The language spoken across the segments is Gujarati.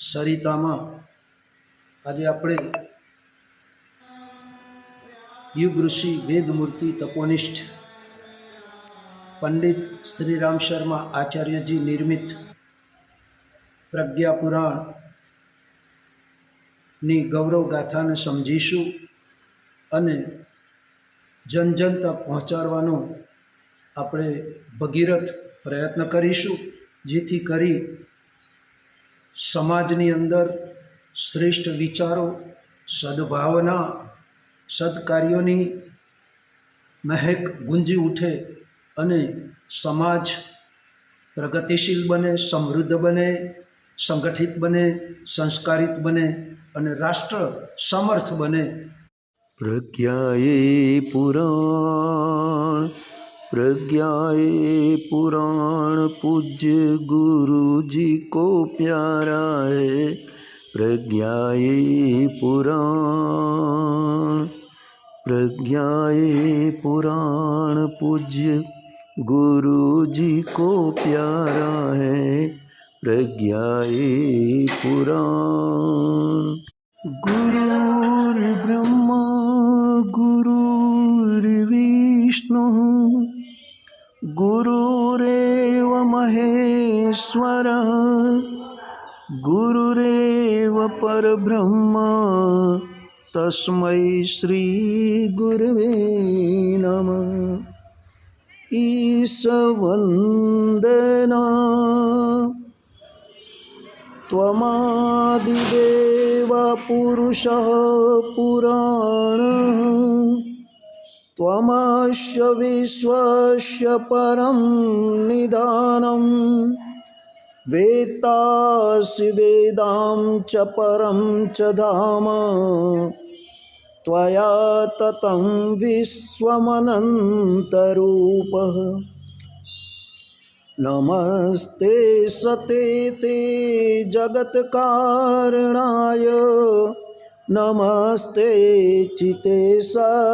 સરિતામાં આજે આપણે યુગ ઋષિ વેદમૂર્તિ તપોનિષ્ઠ પંડિત શ્રીરામ શર્મા આચાર્યજી નિર્મિત પ્રજ્ઞા પુરાણની ગૌરવ ગાથાને સમજીશું અને જન જન તક પહોંચાડવાનો આપણે ભગીરથ પ્રયત્ન કરીશું, જેથી કરી સમાજની અંદર શ્રેષ્ઠ વિચારો, સદભાવના, સદકાર્યોની મહેક ગુંજી ઉઠે અને સમાજ પ્રગતિશીલ બને, સમૃદ્ધ બને, સંગઠિત બને, સંસ્કારિત બને અને રાષ્ટ્ર સમર્થ બને. પ્રજ્ઞાએ પુરાણ प्रज्ञाए पुराण पूज्य गुरु जी को प्यारा है प्रज्ञाए पुराण। प्रज्ञाए पुराण पूज्य गुरु जी को प्यारा है प्रज्ञाए पुराण। गुरुर्ब्रह्मा महेश्वरः गुरुरेव परब्रह्म तस्मै श्रीगुरवे नमः ईशवन्दना त्वमादिदेव पुरुषः पुराणः त्वमस्य विश्वस्य परं निदानं वेत्तासि वेदां च परं च धाम त्वया ततं विश्वमनन्तरूपः नमस्ते सते ते जगत्कारणाय नमस्ते चिते सर्वलोकक्षयाय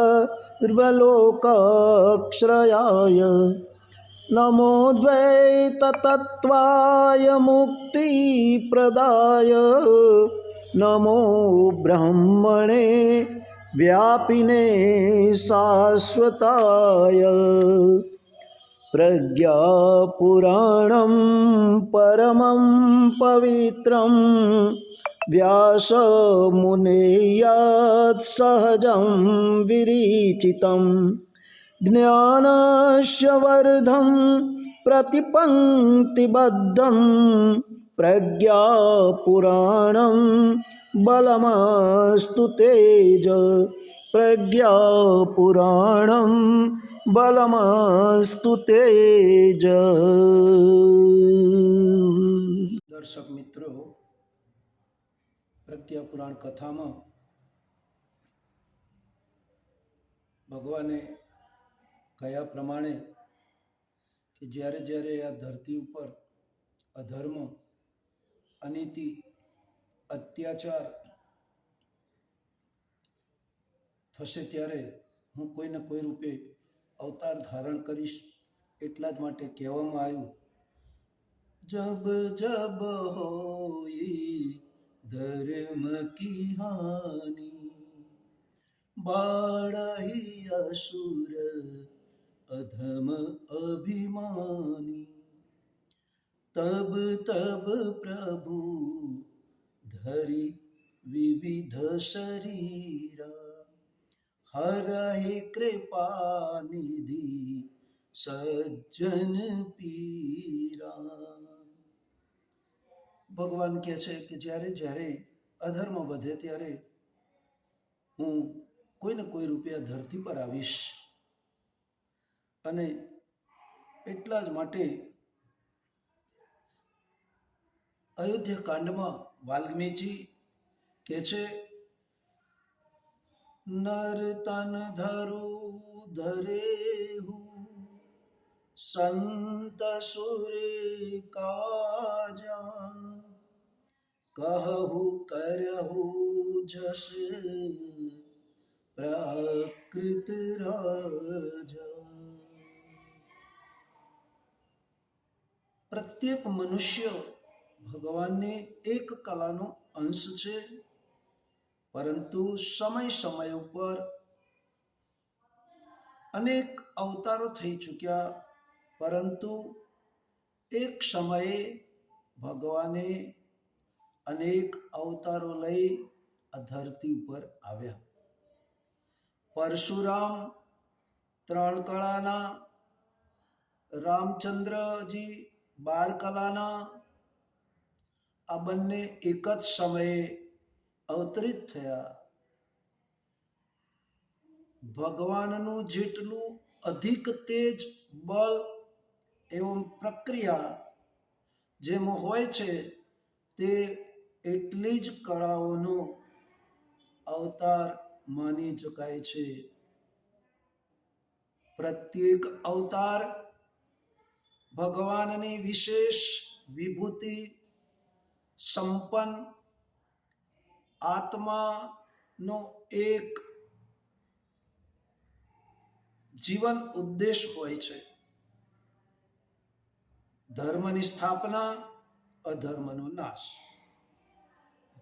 નમોદ્વૈતત્વાય મુક્તિપ્રદાય નમો બ્રહ્મણે વ્યાપિને શાશ્વતાય પ્રજ્ઞાપુરાણમ પરમં પવિત્રમ વ્યાસમુને યત્સહજં વિરીચિતમ ज्ञानस्य वर्धं प्रतिपङ्क्तिबद्धं प्रज्ञापुराणं बलमस्तु तेज प्रज्ञापुराणं બલમસ્તુ તેજ દર્શક મિત્રો પ્રજ્ઞા પુરાણ કથામાં ભગવાને કયા પ્રમાણે કે જ્યારે જ્યારે આ ધરતી ઉપર અધર્મ, અનીતિ, અત્યાચાર થશે ત્યારે હું કોઈને કોઈ રૂપે અવતાર ધારણ કરીશ એટલા જ માટે કહેવામાં આવ્યું. જબ જબ હોઈ ધર્મ કી હાની બાળહી અસુર અધમ અભિમાની તબ તબ પ્રભુ ધરી વિવિધ શરીરા હરહે कृपा निधि સજ્જન પીરા ભગવાન કહે છે કે જ્યારે જ્યારે અધર્મ વધે ત્યારે હું કોઈને કોઈ રૂપે ધરતી પર આવીશ અને એટલા જ માટે અયોધ્યા કાંડમાં વાલ્મીજી કે છે, નર તન ધરો ધરેહુ સંત સુરે કાજા, કહુ કરહુ જસ પ્રકૃત રાજા. પ્રત્યેક મનુષ્ય ભગવાનની એક કલાનો અંશ છે. પરંતુ સમય સમય ઉપર અનેક અવતારો થઈ ચૂક્યા. પરંતુ એક સમયે ભગવાને અનેક અવતારો લઈ આ ધરતી ઉપર આવ્યા. પરશુરામ ત્રણ કળાના રામચંદ્રજી બાર કલાના આ બંને એક જ સમયે અવતરિત થયા. ભગવાનનું જેટલું અધિક તેજ, બળ એવું પ્રક્રિયા જેમાં હોય છે, તે એટલી જ કળાઓનો અવતાર માની શકાય છે. પ્રત્યેક અવતાર ભગવાનની વિશેષ વિભૂતિ સંપન્ન આત્માનો એક જીવન ઉદ્દેશ હોય છે. ધર્મની સ્થાપના, અધર્મનો નાશ.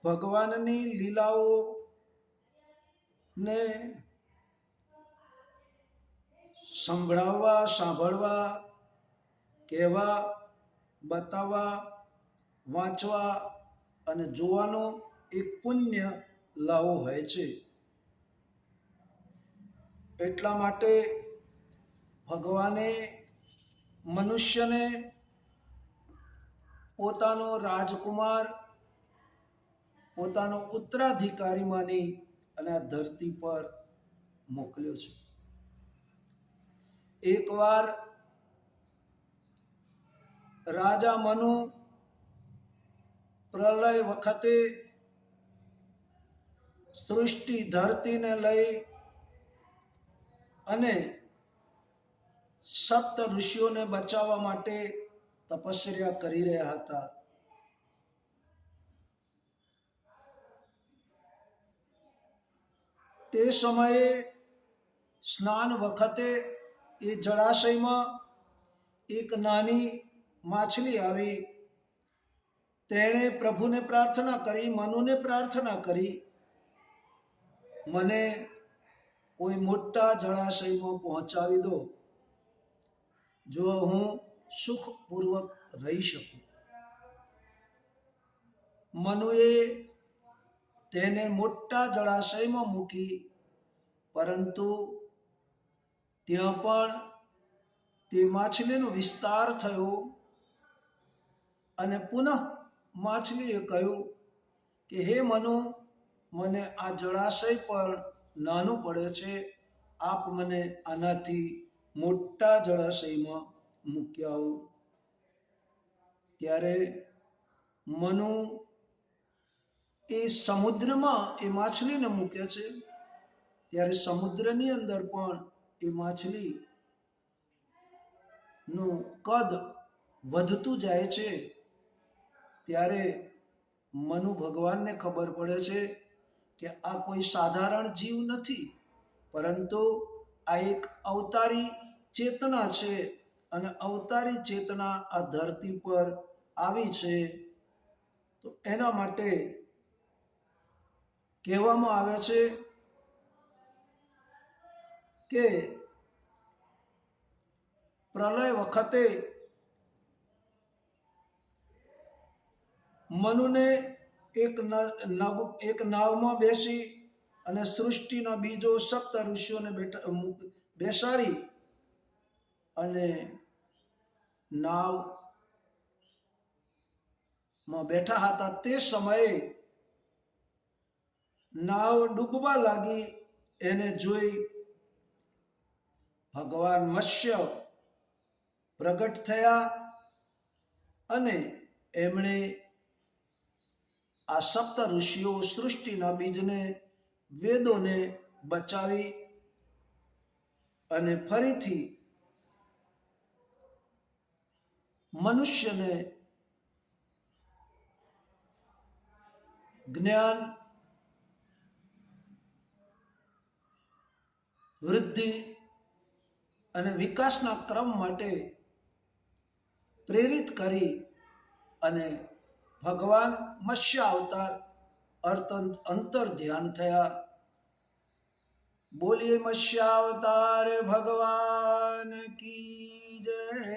ભગવાનની લીલાઓ ને સંભળાવવા, સાંભળવા કહેવા, બતાવવા, વાંચવા અને જોવાનો એક પુણ્ય લાવો હોય છે. એટલા માટે ભગવાને મનુષ્યને પોતાનો રાજકુમાર, પોતાનો ઉત્તરાધિકારી માની અને આ ધરતી પર મોકલ્યો છે. એકવાર રાજા મનુ પ્રલય વખતે સૃષ્ટિ ધરતીને લઈ અને સપ્ત ઋષિઓને બચાવવા માટે તપસ્યા કરી રહ્યા હતા. તે સમયે સ્નાન વખતે એ જળાશયમાં એક નાની માછલી આવી. તેણે પ્રભુને પ્રાર્થના કરી, મનુને પ્રાર્થના કરી. મને કોઈ મોટા જળાશયમાં પહોંચાવી દો. જો હું સુખપૂર્વક રહી શકું. મનુએ તેને મોટા જળાશયમાં મૂકી, પરંતુ ત્યાં પણ તે માછલીનો વિસ્તાર થયો. અને પુનઃ માછલીએ કહ્યું કે, હે મનુ, મને આ જળાશય પર નાનું પડે છે. આપ મને આનાથી મોટા જળાશયમાં મૂક્યા આવો ત્યારે મનુ એ સમુદ્રમાં એ માછલીને મૂકે છે. ત્યારે સમુદ્રની અંદર પણ એ માછલી નું કદ વધતું જાય છે. ત્યારે મનુ ભગવાનને ખબર પડે છે કે આ કોઈ સાધારણ જીવ નથી, પરંતુ આ એક અવતારી ચેતના છે અને અવતારી ચેતના આ ધરતી પર આવી છે. તો એના માટે કહેવામાં આવે છે કે પ્રલય વખતે મનુને એક એક નાવમાં બેસી અને સૃષ્ટિનો બીજો સપ્ત ઋષિઓને બેઠા બેસાડી અને નાવમાં બેઠા હતા. તે સમયે નાવ ડૂબવા લાગી, એને જોઈ ભગવાન મત્સ્ય પ્રગટ થયા અને એમણે આ સપ્ત ઋષિઓ સૃષ્ટિના બીજને, વેદોને બચાવી અને ફરીથી મનુષ્યને જ્ઞાન, વૃદ્ધિ અને વિકાસના ક્રમ માટે પ્રેરિત કરી અને ભગવાન મત્સ્ય અવતાર અર્થ અંતર ધ્યાન થયા. બોલીએ મત્સ્યાવતાર ભગવાન કી જય.